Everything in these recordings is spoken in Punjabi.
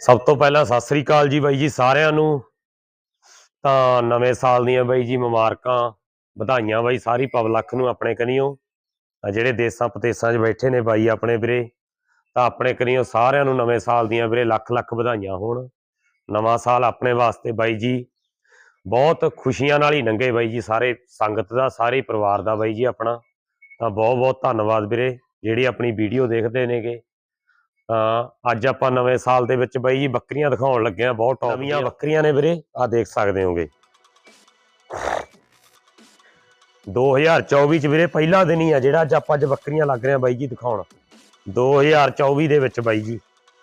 ਸਭ ਤੋਂ ਪਹਿਲਾਂ ਸਤਿ ਸ੍ਰੀ ਅਕਾਲ ਜੀ ਬਾਈ ਜੀ ਸਾਰਿਆਂ ਨੂੰ। ਤਾਂ ਨਵੇਂ ਸਾਲ ਦੀਆਂ ਬਾਈ ਜੀ ਮੁਬਾਰਕਾਂ, ਵਧਾਈਆਂ ਬਾਈ ਸਾਰੀ ਪਬਲਿਕ ਨੂੰ ਆਪਣੇ ਕਨੀਓ। ਜਿਹੜੇ ਦੇਸਾਂ ਪ੍ਰਦੇਸਾਂ 'ਚ ਬੈਠੇ ਨੇ ਬਾਈ ਆਪਣੇ ਵੀਰੇ, ਤਾਂ ਆਪਣੇ ਕਨੀਓ ਸਾਰਿਆਂ ਨੂੰ ਨਵੇਂ ਸਾਲ ਦੀਆਂ ਵੀਰੇ ਲੱਖ ਲੱਖ ਵਧਾਈਆਂ ਹੋਣ। ਨਵਾਂ ਸਾਲ ਆਪਣੇ ਵਾਸਤੇ ਬਾਈ ਜੀ ਬਹੁਤ ਖੁਸ਼ੀਆਂ ਨਾਲ ਹੀ ਲੰਘੇ ਬਾਈ ਜੀ ਸਾਰੇ ਸੰਗਤ ਦਾ, ਸਾਰੇ ਪਰਿਵਾਰ ਦਾ ਬਾਈ ਜੀ ਆਪਣਾ। ਤਾਂ ਬਹੁਤ ਬਹੁਤ ਧੰਨਵਾਦ ਵੀਰੇ, ਜਿਹੜੀ ਆਪਣੀ ਵੀਡੀਓ ਦੇਖਦੇ ਨੇਗੇ। ਅੱਜ ਆਪਾਂ ਨਵੇਂ ਸਾਲ ਦੇ ਵਿੱਚ ਬਾਈ ਜੀ ਬੱਕਰੀਆਂ ਦਿਖਾਉਣ ਲੱਗੇ ਆ ਬਹੁਤ ਟੌਪ ਦੀਆਂ। ਬੱਕਰੀਆਂ ਨੇ ਵੀਰੇ। ਆ ਦੇਖ ਸਕਦੇ ਹੋਗੇ। 2024 ਚ ਵੀਰੇ ਪਹਿਲਾ ਦਿਨ ਹੀ ਆ ਜਿਹੜਾ ਅੱਜ ਆਪਾਂ ਅੱਜ ਬੱਕਰੀਆਂ ਲੱਗ ਰਹੇ ਆ ਬਾਈ ਜੀ ਦਿਖਾਉਣ। 2024 ਦੇ ਵਿੱਚ ਬਾਈ ਜੀ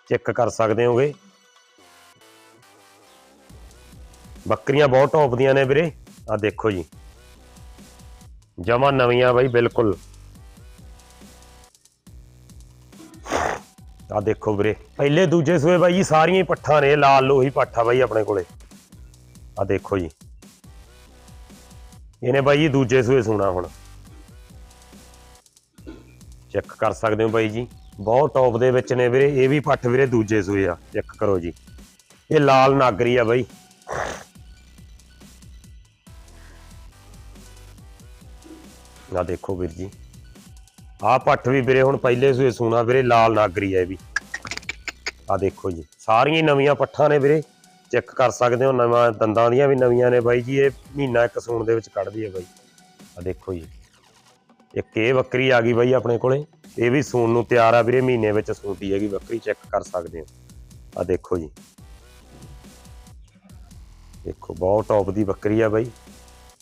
ਚੈੱਕ ਕਰ ਸਕਦੇ ਹੋਗੇ। ਬੱਕਰੀਆਂ ਬਹੁਤ ਟੌਪ ਦੀਆਂ ਨੇ ਵੀਰੇ। ਆ ਦੇਖੋ ਜੀ। ਜਮਾ ਨਵੀਆਂ ਬਾਈ ਬਿਲਕੁਲ। ਆ ਦੇਖੋ ਵੀਰੇ, ਪਹਿਲੇ ਦੂਜੇ ਸੂਏ ਬਾਈ ਜੀ ਸਾਰੀਆਂ ਹੀ ਪੱਠਾਂ ਨੇ, ਲਾਲ ਲੋਹੀ ਪੱਠਾ ਬਾਈ ਆਪਣੇ ਕੋਲੇ। ਆ ਦੇਖੋ ਜੀ। ਇਹਨੇ ਬਾਈ ਜੀ ਦੂਜੇ ਸੂਏ ਸੂਣਾ ਹੁਣ। ਚੈੱਕ ਕਰ ਸਕਦੇ ਹੋ ਬਾਈ ਜੀ। ਬਹੁਤ ਟੌਪ ਦੇ ਵਿੱਚ ਨੇ ਵੀਰੇ, ਇਹ ਵੀ ਪੱਠ ਵੀਰੇ ਦੂਜੇ ਸੂਏ ਆ। ਚੈੱਕ ਕਰੋ ਜੀ। ਇਹ ਲਾਲ ਨਾਗਰੀ ਆ ਬਾਈ। ਆ ਦੇਖੋ ਵੀਰ ਜੀ। ਆ ਪੱਠ ਵੀ ਵੀਰੇ ਹੁਣ ਪਹਿਲੇ ਸੂਏ ਸੂਣਾ ਵੀਰੇ, ਲਾਲ ਨਾਗਰੀ ਹੈ ਵੀ। ਆ ਦੇਖੋ ਜੀ, ਸਾਰੀਆਂ ਨਵੀਆਂ ਪੱਠਾਂ ਨੇ ਵੀਰੇ। ਚੈੱਕ ਕਰ ਸਕਦੇ ਹੋ, ਨਵਾਂ ਦੰਦਾਂ ਦੀਆਂ ਵੀ ਨਵੀਆਂ ਨੇ ਬਾਈ ਜੀ, ਇਹ ਮਹੀਨਾ ਇੱਕ ਸੂਣ ਦੇ ਵਿੱਚ ਕੱਢਦੀ ਹੈ ਬਾਈ। ਆ ਦੇਖੋ ਜੀ, ਇੱਕ ਇਹ ਬੱਕਰੀ ਆ ਗਈ ਬਾਈ ਆਪਣੇ ਕੋਲੇ, ਇਹ ਵੀ ਸੂਣ ਨੂੰ ਤਿਆਰ ਆ ਵੀਰੇ, ਮਹੀਨੇ ਵਿੱਚ ਸੂਣਦੀ ਹੈਗੀ ਬੱਕਰੀ, ਚੈੱਕ ਕਰ ਸਕਦੇ ਹੋ। ਆ ਦੇਖੋ ਜੀ, ਦੇਖੋ ਬਹੁਤ ਟੌਪ ਦੀ ਬੱਕਰੀ ਆ ਬਾਈ।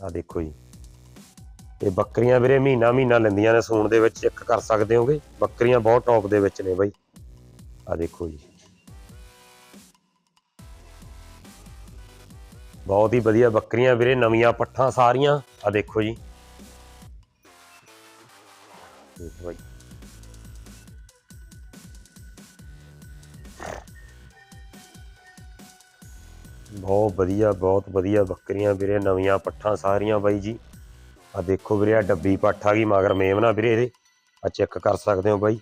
ਆ ਦੇਖੋ ਜੀ ਇਹ ਬੱਕਰੀਆਂ ਵੀਰੇ ਮਹੀਨਾ ਮਹੀਨਾ ਲੈਂਦੀਆਂ ਨੇ ਸੂਣ ਦੇ ਵਿੱਚ ਚੈੱਕ ਕਰ ਸਕਦੇ ਹੋਗੇ? ਬੱਕਰੀਆਂ ਬਹੁਤ ਟੌਪ ਦੇ ਵਿੱਚ ਨੇ ਬਾਈ। ਆ ਦੇਖੋ ਜੀ। ਬਹੁਤ ਹੀ ਵਧੀਆ ਬੱਕਰੀਆਂ ਵੀਰੇ, ਨਵੀਆਂ ਪੱਠਾਂ ਸਾਰੀਆਂ। ਆ ਦੇਖੋ ਜੀ। ਬਾਈ। ਬਹੁਤ ਵਧੀਆ ਬਹੁਤ ਵਧੀਆ ਬੱਕਰੀਆਂ ਵੀਰੇ, ਨਵੀਆਂ ਪੱਠਾਂ ਸਾਰੀਆਂ ਬਾਈ ਜੀ। ਆ ਦੇਖੋ ਵੀਰੇ ਆ ਡੱਬੀ ਪੱਠ ਆ ਗਈ, ਮਗਰ ਮੇਮਨਾ ਵੀਰੇ ਇਹਦੇ। ਆ ਚੈੱਕ ਕਰ ਸਕਦੇ ਹੋ ਬਾਈ।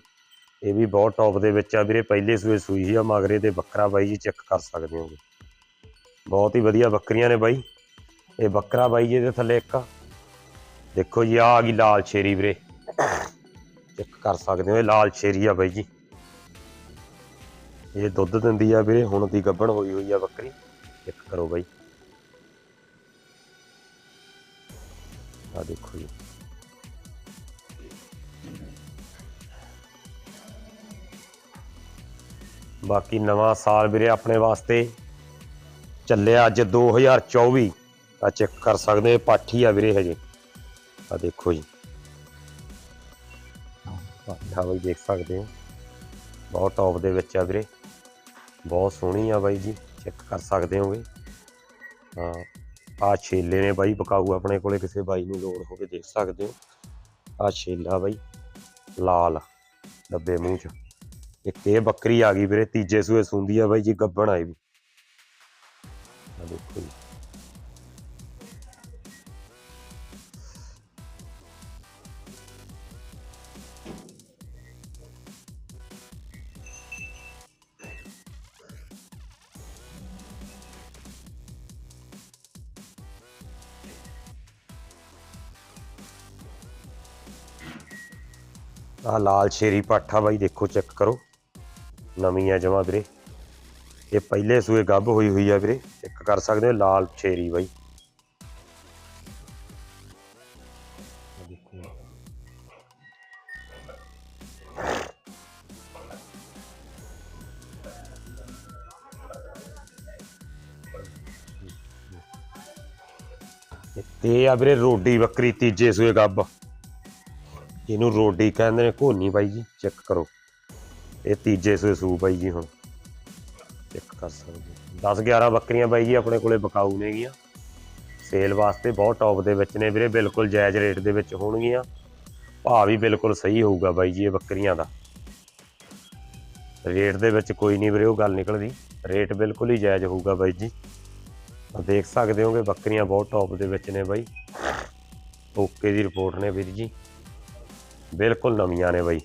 ਇਹ ਵੀ ਬਹੁਤ ਟੌਪ ਦੇ ਵਿੱਚ ਆ ਵੀਰੇ, ਪਹਿਲੇ ਸੂਏ ਸੂਈ ਸੀ ਆ ਮਗਰੇ ਤੇ ਬੱਕਰਾ ਬਾਈ ਜੀ ਚੈੱਕ ਕਰ ਸਕਦੇ ਹੋ ਬਹੁਤ ਹੀ ਵਧੀਆ ਬੱਕਰੀਆਂ ਨੇ ਬਾਈ। ਇਹ ਬੱਕਰਾ ਬਾਈ ਜੀ ਇਹਦੇ ਥੱਲੇ ਇੱਕ ਆ। ਦੇਖੋ ਜੀ ਆ ਆ ਗਈ ਲਾਲ ਸ਼ੇਰੀ ਵੀਰੇ। ਚੈੱਕ ਕਰ ਸਕਦੇ ਹੋ, ਇਹ ਲਾਲ ਸ਼ੇਰੀ ਆ ਬਾਈ ਜੀ। ਇਹ ਦੁੱਧ ਦਿੰਦੀ ਆ ਵੀਰੇ, ਹੁਣ ਦੀ ਗੱਭਣ ਹੋਈ ਹੋਈ ਆ ਬੱਕਰੀ। ਚੈੱਕ ਕਰੋ ਬਾਈ। ਆ ਦੇਖੋ ਜੀ ਬਾਕੀ ਨਵਾਂ ਸਾਲ ਵੀਰੇ ਆਪਣੇ ਵਾਸਤੇ ਚੱਲਿਆ ਅੱਜ 2024 ਆ ਚੈੱਕ ਕਰ ਸਕਦੇ ਹੋ, ਪਾਠੀ ਆ ਵੀਰੇ ਹਜੇ। ਆ ਦੇਖੋ ਜੀ। ਪਾਠਾ ਬਈ ਦੇਖ ਸਕਦੇ ਹੋ। ਬਹੁਤ ਟੌਪ ਦੇ ਵਿੱਚ ਆ ਵੀਰੇ। ਬਹੁਤ ਸੋਹਣੀ ਆ ਬਾਈ ਜੀ। ਚੈੱਕ ਕਰ ਸਕਦੇ ਹੋਗੇ। ਹਾਂ। ਆ ਛੇਲੇ ਨੇ ਬਾਈ ਬਕਾਊ ਆਪਣੇ ਕੋਲੇ, ਕਿਸੇ ਬਾਈ ਨੂੰ ਲੋੜ ਹੋਵੇ ਦੇਖ ਸਕਦੇ ਹੋ। ਆ ਛੇਲਾ ਬਾਈ, ਲਾਲ, ਡੱਬੇ ਮੂੰਹ ਚ। ਇੱਕ ਇਹ ਬੱਕਰੀ ਆ ਗਈ ਵੀਰੇ, ਤੀਜੇ ਸੂਏ ਸੁੰਦੀ ਆ ਬਾਈ ਜੀ, ਗੱਬਣ ਆਈ ਵੀ। ਆ ਦੇਖੋ ਜੀ। ਆ ਲਾਲ ਸ਼ੇਰੀ ਪਾਠਾ ਬਾਈ, ਦੇਖੋ ਚੈੱਕ ਕਰੋ। ਨਵੀਂ ਆ ਜਮਾ ਵੀਰੇ। ਇਹ ਪਹਿਲੇ ਸੂਏ ਗੱਭ ਹੋਈ ਹੋਈ ਆ ਵੀਰੇ। ਚੈੱਕ ਕਰ ਸਕਦੇ ਹੋ, ਲਾਲ ਸ਼ੇਰੀ ਬਾਈ। ਤੇ ਆ ਵੀਰੇ ਰੋਡੀ ਬੱਕਰੀ, ਤੀਜੇ ਸੂਏ ਗੱਭ। ਇਹਨੂੰ ਰੋਡੀ ਕਹਿੰਦੇ ਨੇ, ਘੋਨੀ ਬਾਈ ਜੀ ਚੈੱਕ ਕਰੋ। ਇਹ ਤੀਜੇ ਸੂਏ ਸੂ ਬਾਈ ਜੀ ਹੁਣ। ਚੈੱਕ ਕਰ ਸਕਦੇ 10 11 ਬੱਕਰੀਆਂ ਬਾਈ ਜੀ ਆਪਣੇ ਕੋਲੇ ਬਕਾਊ ਨੇਗੀਆਂ ਸੇਲ ਵਾਸਤੇ ਬਹੁਤ ਟੌਪ ਦੇ ਵਿੱਚ ਨੇ ਵੀਰੇ, ਬਿਲਕੁਲ ਜਾਇਜ਼ ਰੇਟ ਦੇ ਵਿੱਚ ਹੋਣਗੀਆਂ। ਭਾਅ ਵੀ ਬਿਲਕੁਲ ਸਹੀ ਹੋਊਗਾ ਬਾਈ ਜੀ ਇਹ ਬੱਕਰੀਆਂ ਦਾ। ਰੇਟ ਦੇ ਵਿੱਚ ਕੋਈ ਨਹੀਂ ਵੀਰੇ, ਉਹ ਗੱਲ ਨਿਕਲਦੀ। ਰੇਟ ਬਿਲਕੁਲ ਹੀ ਜਾਇਜ਼ ਹੋਊਗਾ ਬਾਈ ਜੀ। ਦੇਖ ਸਕਦੇ ਹੋਗੇ, ਬੱਕਰੀਆਂ ਬਹੁਤ ਟੌਪ ਦੇ ਵਿੱਚ ਨੇ ਬਾਈ। ਓਕੇ ਦੀ ਰਿਪੋਰਟ ਨੇ ਵੀਰ ਜੀ। ਬਿਲਕੁਲ ਨਵੀਆਂ ਨੇ ਬਾਈ।